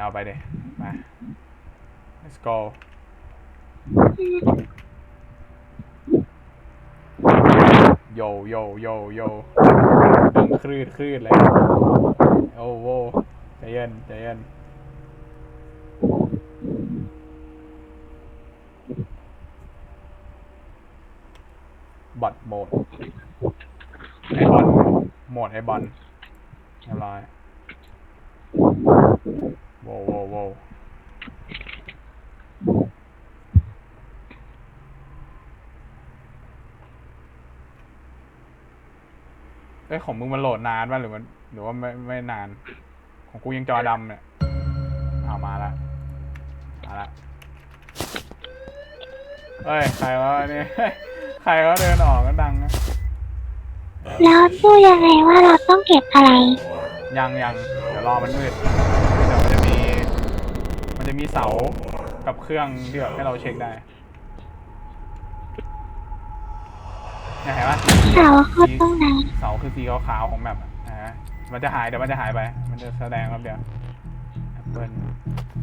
เอาไปเดิมา let's go โยโยโยโยดังคลืดคลืดเลย โอ้โหใจเย็นใจเย็นบอทโหมดไอบอลโหมดไอบอลเรียบร้อย โว้วโว้วโว้วเอ้ยของมึงมันโหลดนานป่ะหรือมันหรือว่าไม่ไม่นาน ของกูยังจอดำเนี่ยเอามาละมาละเอ้ยใครวะเนี่ย ใครวะเดินออกก็ดังนะแล้วดูยังไงว่าเราต้องเก็บอะไร ยังยังเดี๋ยวรอมันมืดเดี๋ยวมันจะมี มันจะมีเสากับเครื่องที่แบบให้เราเช็คได้เนี่ยเห็นปะเสาคือตรงไหนเสาคือสีขาวๆของแมปอะนะฮะมันจะหายเดี๋ยวมันจะหายไป มันจะแสดงครับเดี๋ยวแอปเปิล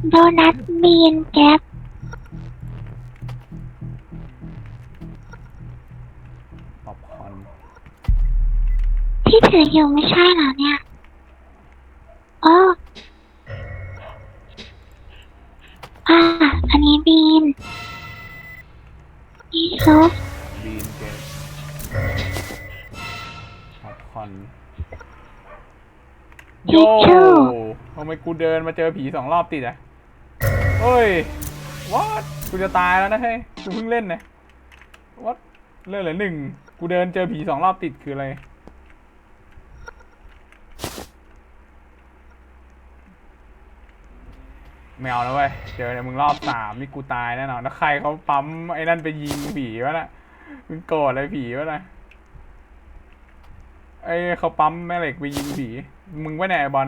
โดนัทบีนแก๊ปป๊อปคอร์นที่ถืออยู่ไม่ใช่เหรอเนี่ย กูเดินมาเจอผีสองรอบติดอะเฮ้ย what กูจะตายแล้วนะเฮ้ย กูเพิ่งเล่นนะ what เรื่องเหลือหนึ่ง กูเดินเจอผีสองรอบติดคืออะไร แมวแล้วเว้ย เจอเนี่ยมึงรอบสามนี่กูตายแน่นอนแล้วใครเขาปั๊มไอ้นั่นไปยิงผีวะน่ะมึงโกรธอะไรผีวะน่ะไอ้เขาปั๊มแม่เหล็กไปยิงผี มึงไว้ไหนบอล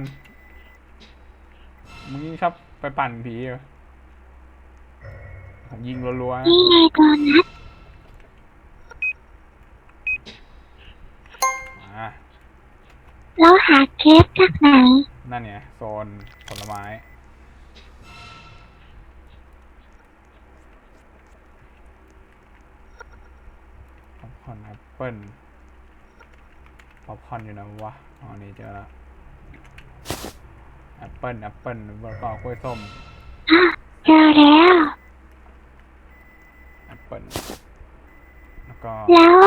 มึงยิ่งชอบไปปั่นผีเหรอผมยิงรัวๆนะนี่ไงโดนัทอ่าแล้วหาเค้กจากไหน นั่นไงโซนผลไม้ ป๊อปคอร์นแอปเปิ้ลป๊อปคอร์นอยู่นะวะอ๋อนี่เจอแล้ว แอปเปิ้ลแอปเปิ้ลแล้วก็กล้วยส้มอะเจอแล้ว แอปเปิ้ลแล้วก็แล้ว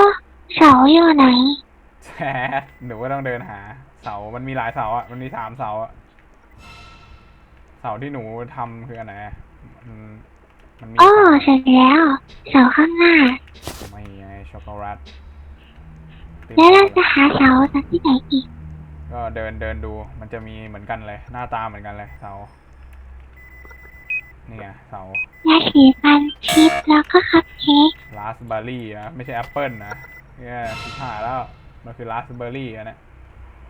เสาอยู่ไหนแชทหนูก็ต้องเดินหา เสา มันมีหลายเสาอะ มันมีสามเสาอะ เสาที่หนูทำคืออันไหนอะมันมันมีอ๋อสามเสร็จแล้วเสาข้างหน้า ไม่ไงช็อกโกแลตติดแล้วเราจะหาเสาจากที่ไหนอีก ก็เดินเดินดู มันจะมีเหมือนกันเลย หน้าตาเหมือนกันเลย เสา นี่ไงเสา ยาสีฟันชิปแล้วก็คัพเค้กราสเบอร์รี่นะไม่ใช่แอปเปิลนะเนี่ยที่หาแล้ว มันคือราสเบอร์รี่อะเนี่ย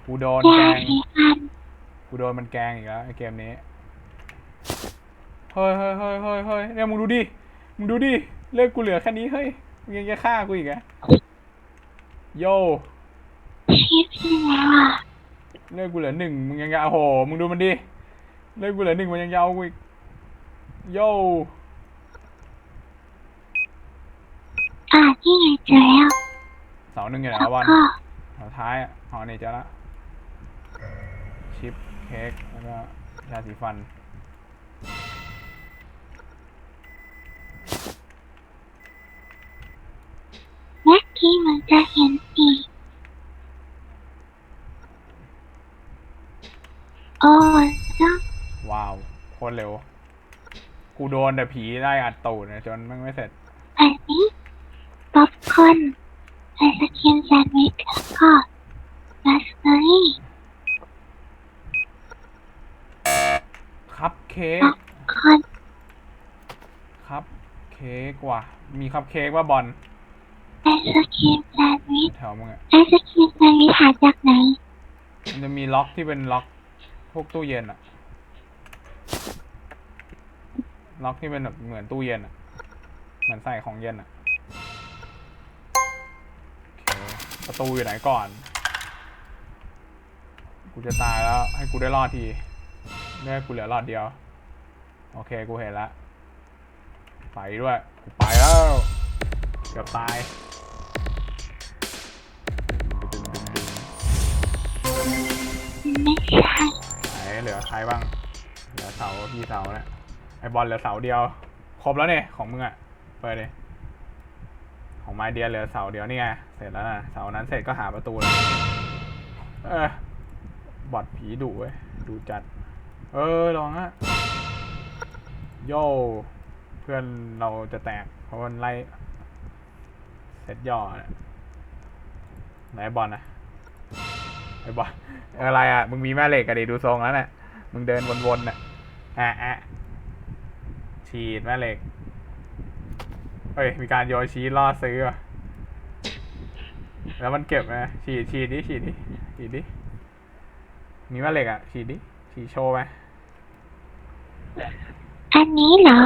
กูโดนแกยาง สีฟันกูโดนมันแกล้งอีกแล้วไอเกมนี้ เฮ้ยเฮ้ยเฮ้ยเฮ้ยเฮ้ยเนี่ยมึงดูดิ มึงดูดิ เลือกกูเหลือแค่นี้เฮ้ย มึงยังจะฆ่ากูอีกอะโย ชิปใช่แล้วอะ เลือกกูเหลือหนึ่งมึงยังจะโอ้โหมึงดูมันดิเลือกกูเหลือหนึ่งมันยังจะเอากูอีกโยอ่าที่ไงเจอแล้วเสาหนึ่งอยู่ไหนแล้ววะวันก็เสาท้ายอะอ๋อนี่เจอละชิปเค้กแล้วก็ยาสีฟัน เมื่อกี้มันจะเห็นอีกโอ้แล้ว ว้าว โคตรเร็ว กู โดนแต่ผีได้อัดตูดเนี่ยจนแม่งไม่เสร็จอันนี้ป๊อปคอร์นไอศครีมแซนด์วิชแล้วก็ราสเบอร์รี่คัพเค้กป๊อปคอร์นคัพเค้กว่ะ มีคัพเค้กว่าบอลไอศครีมแซนด์วิชแถวมึงอะไอศครีมแซนด์วิชหาจากไหนมันจะมีล็อกที่เป็นล็อกพวกตู้เย็นอะ ล็อกที่เป็นแบบเหมือนตู้เย็นอะเหมือนใส่ของเย็นอะโอเคประตูอยู่ไหนก่อน กูจะตายแล้ว ให้กูได้รอดทีเนี่ยกูเหลือหลอดเดียว โอเคกูเห็นละไปด้วยกูไปแล้วเกือบตายดึงดึงดึงไม่ใช่ไหนเหลือใครบ้าง เหลือเสาพี่เสาเนี่ยไอ บอลเหลือเสาเดียว ครบแล้วเนี่ยของมึงอะเปิดเลยของไมเดียเหลือเสาเดียวนี่ไงเสร็จแล้วนะเสานั้นเสร็จก็หาประตูเลยเออบอดผีดุเว้ยดูจัด เออลองอะโย่เพื่อนเราจะแตก เพราะมันไล่เสร็จย่อนี่ยไหนบอลนะไอบอลอะไรอะมึงมีแม่เหล็กกันดิดูทรงแล้วเนี่ยมึงเดินวนๆน่ะอะอะ ฉีดแม่เหล็กเฮ้ย มีการโยนชีสล่อซื้อว่ะแล้วมันเก็บไหมฉีดฉีดดิฉีดดิฉีดดิมีแม่เหล็กอะฉีดดิฉีดโชว์ไหมอันนี้เหรอ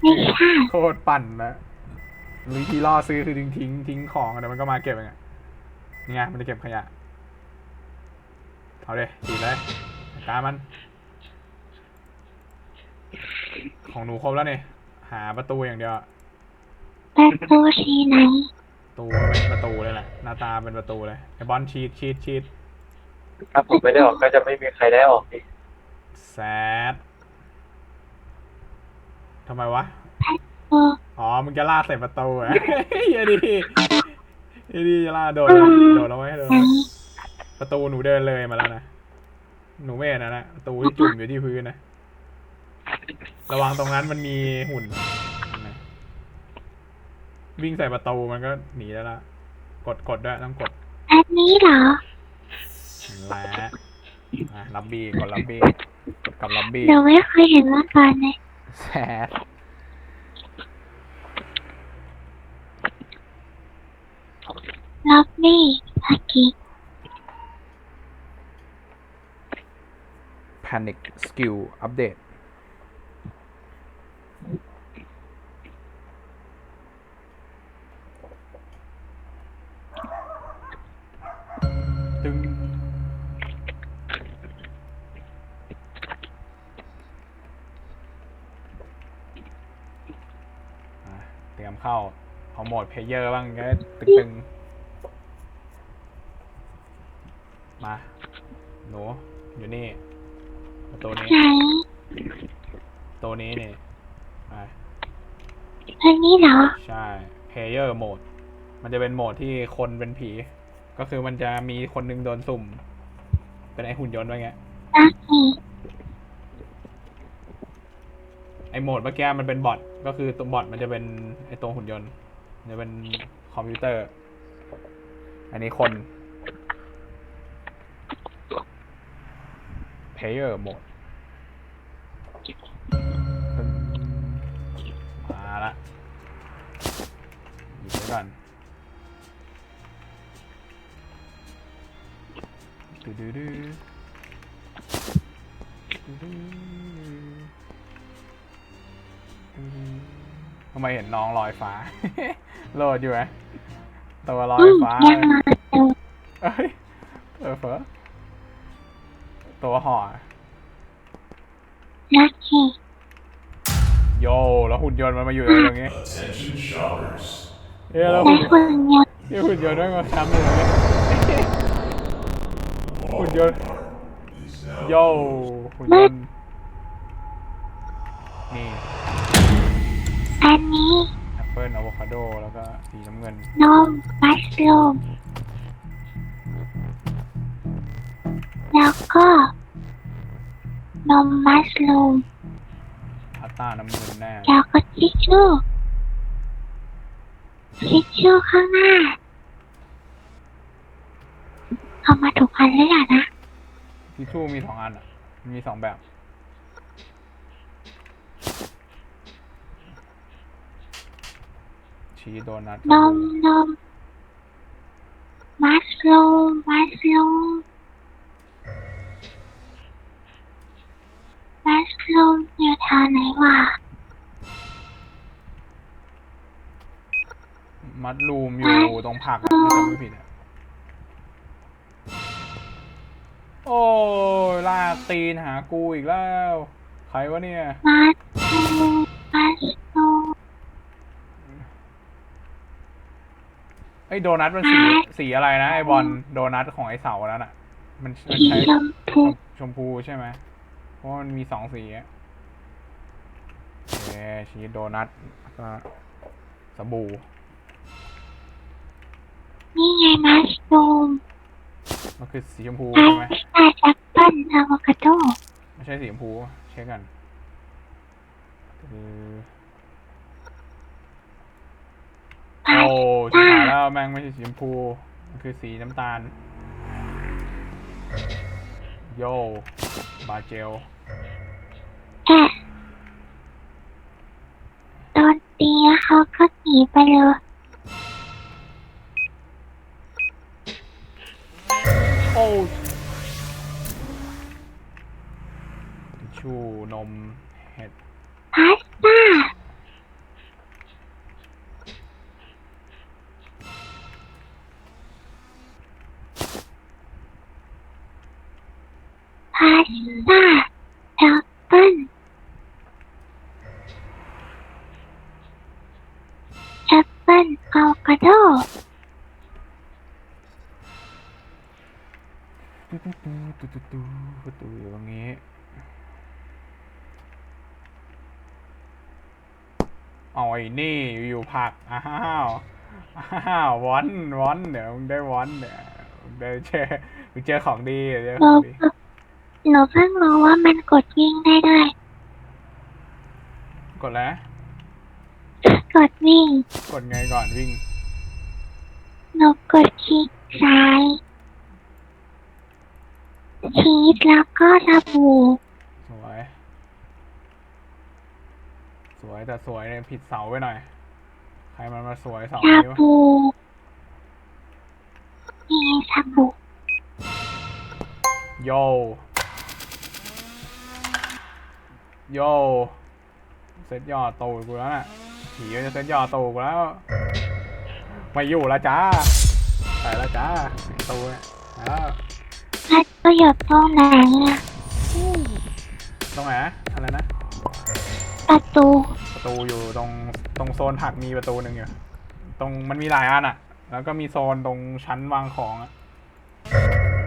ไม่ใช่โคตรปั่นนะวิธีล่อซื้อคือทิ้งทิ้งทิ้งของเดี๋ยวมันก็มาเก็บเองอะนี่ไงมันจะเก็บขยะ เอาเลยฉีดเลยจัดการมัน ของหนูครบแล้วเนี่ยหาประตูอย่างเดียวอะประตูสีไหนประตูเป็นประตูเลยแหละหน้าตาเป็นประตูเลยไอบอลชีดชีดชีดถ้าผมไม่ได้ออกก็จะไม่มีใครได้ออกอีกแซดทำไมวะเอออ๋อ มึงจะล่าใส่ประตูเหรอเฮ้ยดีเฮ้ยดีจะล่าโดดลงโดดลงไว้โดดลไหนงไว้ประตูหนูเดินเลยมาแล้วนะ หนูไม่เห็นนะนะประตูที่จุ่มอยู่ที่พื้นนะ ระวังตรงนั้นมันมีหุ่นนะวิ่งใส่ประตูมันก็หนีแล้วละกดกดด้วยต้องกดอันนี้เหรอและอะลับบี้กดลับบี้กดกับลับบี้เราไม่เคยเห็นมาก่อนเลยแซดล็อบบี้สกิแพนิคสกิลอัปเดต เตรียมเข้าเอาโหมดเพลเยอร์บ้างก็ตึงๆ มา หนู อยู่นี่ตัวนี้ไหนตัวนี้นี่ไปอันนี้เหรอ ใช่ player mode มันจะเป็นโหมดที่คนเป็นผี ก็คือมันจะมีคนหนึงโดนสุ่ม เป็นไอหุ่นยนต์ไว้ไงลักกี้ไอ โหมดเมื่อกี้มันเป็นบอทก็คือตัวบอทมันจะเป็นไอตัวหุ่นยนต์จะเป็นคอมพิวเตอร์ อันนี้คน player mode ตึ้งมาละหยิบไว้ก่อนดูดูดูดูดู ทำไมเห็นน้องลอยฟ้า โหลดอยู่ไหมตัวลออืยมฟ้ายังมาดูเอ้ยเออเฟอตัวห่อลักกี้โยแล้วหุ่นยนต์มันมาอยู่ตรงนี้ Attention shoppers. เอ้ยแล้วและหุ่นคุณยนต์เอ้ยหุ่นยนต์ด้วยมาทำอยู่ตรงนี้หุ่นยนต์ Is now โยหุ่นยนต์ โวคาโดแล้วก็สีน้ำเงินนมมัสลูมแล้วก็นมมัสลูมพาสต้าน้ำเงินแน่แล้วก็ทิชชู่ทิชชู่ข้างหน้า เอามาถูกอันเลยอะนะทิชชู่มีสองอันอะมีสองแบบ ชีสโดนัทนมนมมัสลูมมัสลูมมัสลูมอยู่แถวไหนวะมัดรูมอยู่ตรงผักอะถ้าจำไม่ผิดอะโโอ้ยลากตีนหากูอีกแล้ว ใครวะเนี่ยมาดูมาดู ไอ้โดนัทมันสีสีอะไรนะไอ้บอลโดนัทของไอ้เสาแล้วน่ะ มันมันสีใช้ชมพูชมชมพูใช่ไหมเพราะมันมีสองสีอะโอเคชีสโดนัทก็สบู่นี่ไงมัสลูมมันคือสีชมพูพาใช่ไหมสต้าแอปเปิ้ลอะโวคาโดไม่ใช่สีชมพูเช็คกันคือ พา โอ้ ส ชิบต้าหายแล้วแม่งไม่ใช่สีชมพูมันคือสีน้ำตาล โยบาเจลแอะตอนตีแล้วเขาก็หนีไปเลย ตุ๊ตุ๊ตุ๊ตุ๊ตุ๊ตุ๊ตุ๊อยู่ตรงนี้ เอาไอ้นี่อยู่ๆผัก อ้าวอ้าววอนวอนเดี๋ยวมึงได้วอนเดี๋ยวมึงได้เจอมึงเจอของดีเดี๋ยวเจอหขนูองดีหนูเพิ่งรู้ว่ามันกดวิ่งได้ด้วย กดแล้วกดวิ่ง กดไงก่อนวิ่งหนูกดคลิกซ้าย ชีสแล้วก็ระบุสวย สวยแต่สวยเนี่ยผิดเสาไปหน่อย ใครมันมาสวยเสาระนี้วะบุมีสบุโยโยเซ็ตย่อตูดกูแล้วน่ะผีก็จะเซ็ตย่อตูดกูแล้วไม่อยู่แล้วจ้าไปแล้วจ้าตูเนี่ยไปแล้วแล้ว ก็หยดตรงไหนอะตรงไหนนะอะไรนะ ประตูประตูอยู่ตรงตรงโซนผักมีประตูหนึ่งอยู่ตรงมันมีหลายอันอะ แล้วก็มีโซนตรงชั้นวางของอะ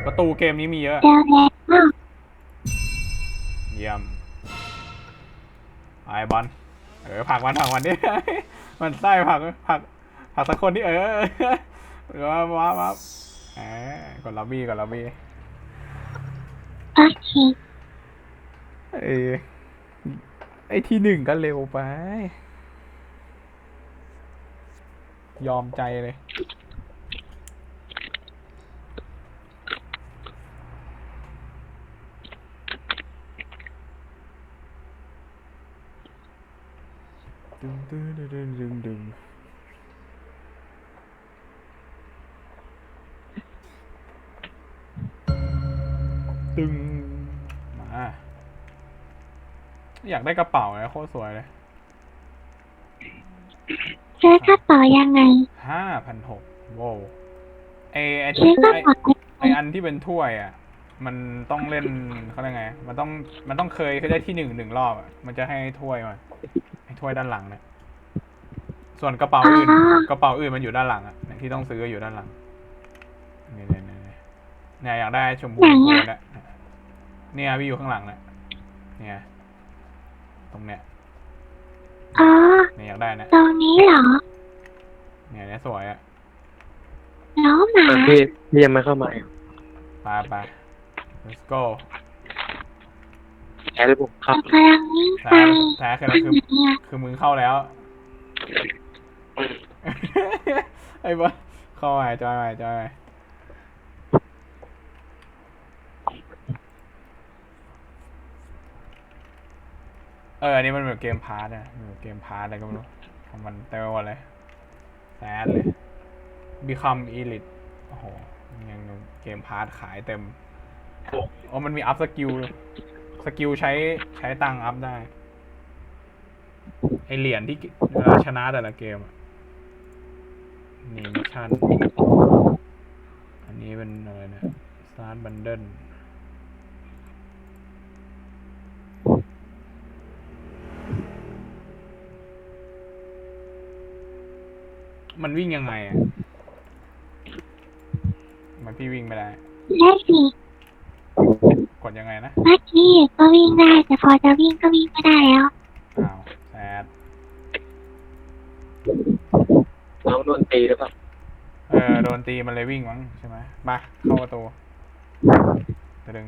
ประตูเกมนี้มีเยอะ เจอแล้วอ้าวเยี่ยมไอ้บอลเออผลักมันผลักมันนี่ มันไส้ผลักผลักผลักสักคนที่เออหรือว่าว้าว้าแหมกดล็อบบี้กดล็อบบี้ โอเคไอ้ไอที่หนึ่งก็เร็วไป ยอมใจเลย ดึงดึงดึงดึงดึง ดึงดึงมาอยากได้กระเป๋าเลยโคตรสวยเลยซื้อกระเป๋ายังไงห้าพันหกโว้วไอไอซื้ที่อกระไอเป๋าไออันที่เป็นถ้วยอะ มันต้องเล่นเขาเรียกไง มันต้องมันต้องเคยเคยได้ที่หนึ่งหนึ่งรอบอะมันจะให้ถ้วยมาให้ถ้วยด้านหลังเนี่ยส่วนกระเป๋าอื่นกระเป๋าอื่นมันอยู่ด้านหลังอะเนี่ยที่ต้องซื้ออยู่ด้านหลังเนี่ยเนี่ยเนี่ยเนี่ยเนี่ยอยากได้ชมพูชมพูเนี่ย เนี่ยพี่อยู่ข้างหลังเนี่ยเนี่ยตรงเนี้ยอ๋อเนี่ยอยากได้นะตรงนี้เหรอ เนี่ยเนี่ยสวยอะน้องหมาอะพี่พี่ยังไม่เข้ามาอีกไปไป let's go แค่เลยผมครับ กำลังวิ่งไปแท้แท้คืออะไรคือเนี่ยคือมึงเข้าแล้ว ไอ้บ้าเข้าไปจอยไปจอยไป เอออันนี้มันเหมือนเกมพาร์ทนะเหมือนเกมพาร์ทอะไรก็ไม่รู้ของมันเต็มไปหมดเลยแซดเลย become elite โอ้โหยังเกมพาร์ทขายเต็มโอ้มันมีอัพสกิลสกิลใช้ใช้ตังอัพได้ ไอเหรียญที่เวลาชนะแต่ละเกมอะนี่มิชชั่น อันนี้เป็นอะไรนะสตาร์ทบันเดิล มันวิ่งยังไงอะมันพี่วิ่งไม่ได้ ได้สิกดยังไงนะเมื่อกี้ก็วิ่งได้ แต่พอจะวิ่งก็วิ่งไม่ได้แล้วอ้าวแซดน้องโดนตีหรือเปล่าเออโดนตีมันเลยวิ่งมั้งใช่ไหมมาเข้าประตูจะดึง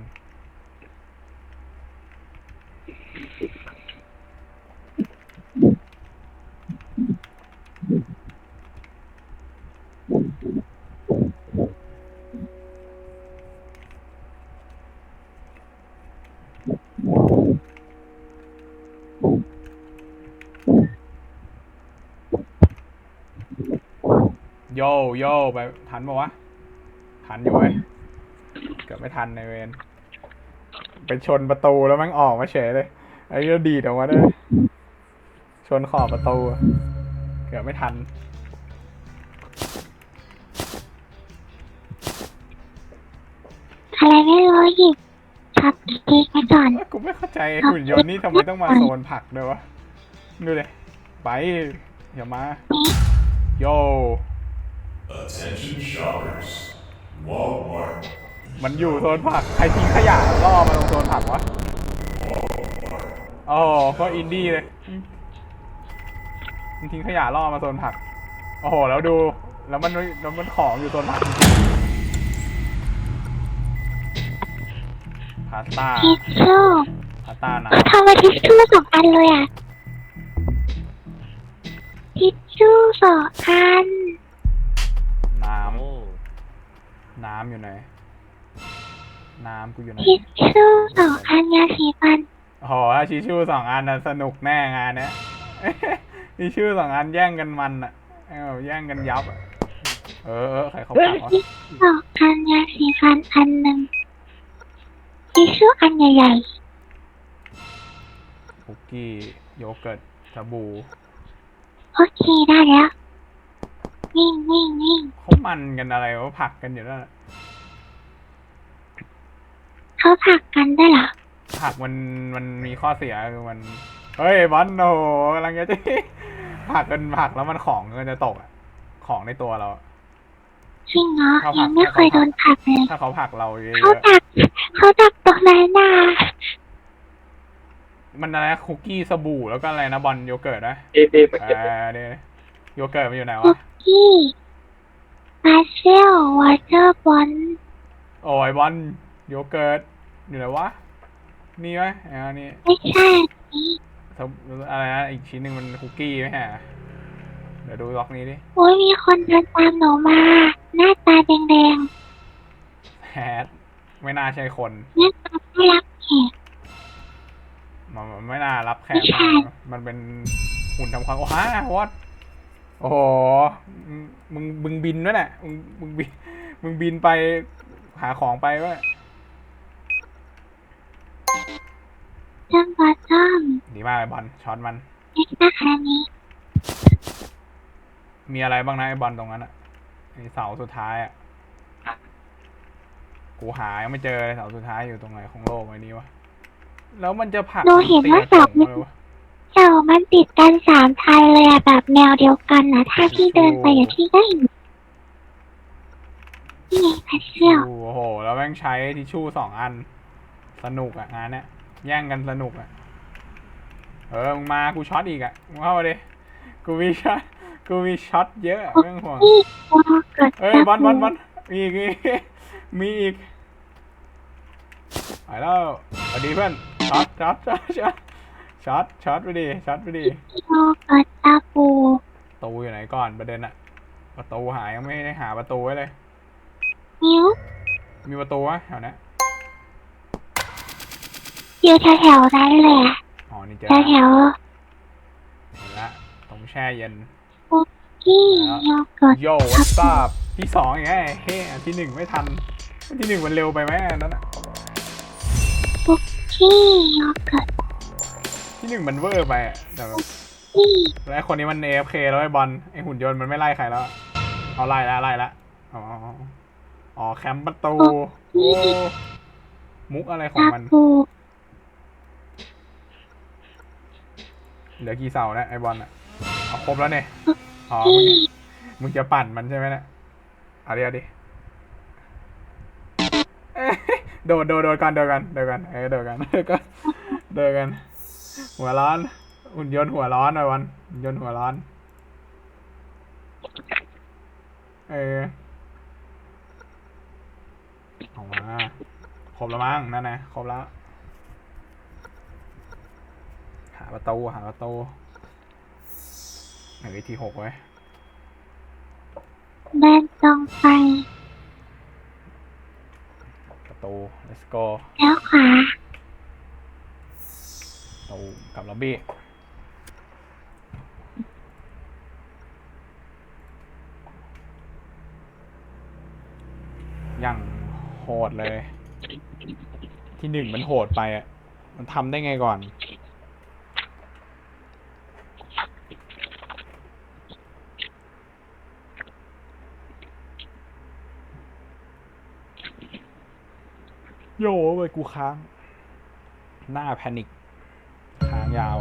โยโย่ไปทันปะวะ ทันอยู่เว้ยเกือบไม่ทันในเวนไปชนประตูแล้วแมันออกมาเฉยเลยไอ้ก็ดีดออกมาด้วยชนขอบประตูอะเกือบไม่ทัน อะไรไม่รู้หยิบช็อตเค้กไปก่อนกูไม่เข้าใจไอ้หุ่นยนต์นี่ทำไมต้องมาโซนผักด้วยวะ ดูเลยไปอย่ามา โย Attention shoppers. Walmart. มันอยู่โซนผัก ใครทิ้งขยะล่อมาลงโซนผักวะโอ้โหก็อินดี้เลยอืมมันทิ้งขยะล่อมาโซนผัก โอ้โห แล้วดู แล้วมันแล้วมันของอยู่โซนผักพาสต้าทิชชู่พาสต้าน้เขาทำมาทิชชู่สองอันเลยอะทิชชู่สองอัน น้ำอยู่ไหน น้ำกูอยู่ไหนทิชชู่สองอันยาสีฟันโอ้โหถ้าชิชชู่สองอันน่ะสนุกแน่งานเนี้ยชิชชู่สองอันแย่งกันมันอะเออแย่งกันยับอะเออเออใครเขาปักวะทิชชู่สองอันยาสีฟันอันหนึ่งทิชชู่อันใหญ่คุกกี้โยเกิร์ตสบู่ๆโอเคได้แล้ว วิ่งวิ่งวิ่งเขามันกันอะไรวะผักกันอยู่นั่นน่ะเขาผลักกันได้วยเหรอผักมันมันมีข้อเสียคือมันเฮ้ยบอลโอ้โหกำลังจะที่ผักกันผักแล้วมันของก็จะตกอะของในตัวเราอะ จริงเหรอเขาผลักยังไม่เคยโดนผลักเลยถ้าเขาผลักเราเยเขาอะดักเขาดักตรงไหนน่ะๆมันอะไรนะคุกกี้สบู่แล้วก็อะไรนะบอลโยเกิร์ตนะพี่พี่ไปเอเก็บอเนี่ย โยเกิร์ตมันอยู่ไหนคุวะกกี้พาเซลวอเตอร์บอลโอ้ยบอลโยเกิร์ตอยู่ไหนวะ นี่ไหมอ่านี่ไม่ใช่นี่สมอะไรนะอีกชิ้นหนึ่งมันคุกกี้ไหมฮะเดี๋ยวดูล็อกนี้ดิโอ้ยมีคนเดินตามหนูมา หน้าตาแดงแฮดไม่น่าใช่คน ๆหน้าตาไม่รักแขก มันมันไม่น่ารับแขกไม่ใช่ มามันเป็นหุ่นทำความโอ้ฮะวอต โอ้โหมึงมึงมึงบินด้วยแหละมึงมึงบินมึงบินไปหาของไปวะเรื่องบอทอมดีมากเลยบอลช็อตมันเอ็กซ์ต้าคานี้ มีอะไรบ้างนะไอ้บอลตรงนั้นอะไอ้เสาสุดท้ายอะกูหายังไม่เจอเลยเสาสุดท้ายอยู่ตรงไหนของโลกไอ้นี้วะแล้วมันจะผลักหนูเห็นว่าตีเสาผมมันเลยวะ เสามันติดกันสามทายเลยอะแบบแนวเดียวกันนะถ้าพี่เดินไปเดี๋ยวพี่ก็เห็นนี่ไงพาเซลโอ้โห แล้วแม่งใช้ทิชชู่สองอัน สนุกอะงานเนี้ยแย่งกันสนุกอะเออมึงมากูช็อตอีกอะมึงเข้ามาดิกูมีช็อตกูมีช็อตเยอะอะไม่ต้องห่วงนี่โอ้เกิดเอ้ยบอลบอลบอลมีอีกมีอีกมีอีกไปแล้วสวัสดีเพื่อนช็อตช็อตช็อต ช็อตช็อตช็อตไปดิช็อตไปดิโอ้เกิดตาปูประตูอยู่ไหนก่อนประเด็นอะประตูหายังไม่ได้หาประตูไว้เลย นิ้วมีประตูวะแถวเนี้ยอยู่แถวๆนั้นเลยอะอ๋อนี่เจอแถแล้ววเห็นละตรงแช่เย็น ๆที่โยเกิร์ต โย่วัตซับที่สองอย่างไงเฮ้อันที่หนึ่งไม่ทันอันที่หนึ่งมันเร็วไปไหมอันนั้นอะ ที่โยเกิร์ต ที่หนึ่งมันเวอร์ไปอะแต่แบบที่แล้วไอ้คนนี้มัน AFK แล้วไอ้บอลไอ้หุ่นยนต์มันไม่ไล่ใครแล้วอะเอาไล่แล้วไล่แล้วอ๋ออ๋อแคมป์ประตูโอ้มุกอะไรของตามัน ปูเหลือกี่เสานะไอ้บอลอะเอาครบแล้วเนี่ยอ๋อมึงที่มึงจะปั่นมันใช่ไหมเนะเอาดิเอาดิเอ้ยโดดโดดโดดกันโดดกันโดดกันเออโดดกันโดดกันโดดกัน หัวร้อนหุ่นยนต์หัวร้อนหน่อยวันหุ่นยนต์หัวร้อน เออออกมาครบแล้วมั้งนั่นนะครบแล้ว หาประตูหาประตูหนึ่งที่หกไว้เดินตรงไปประตู let's go แล้วขวาประ ตูกับล็อบบี้อย่างโหดเลย ที่หนึ่งมันโหดไปอะ มันทำได้ไงก่อนโย่เว้ยกูค้าง หน้าแพนิค ยาว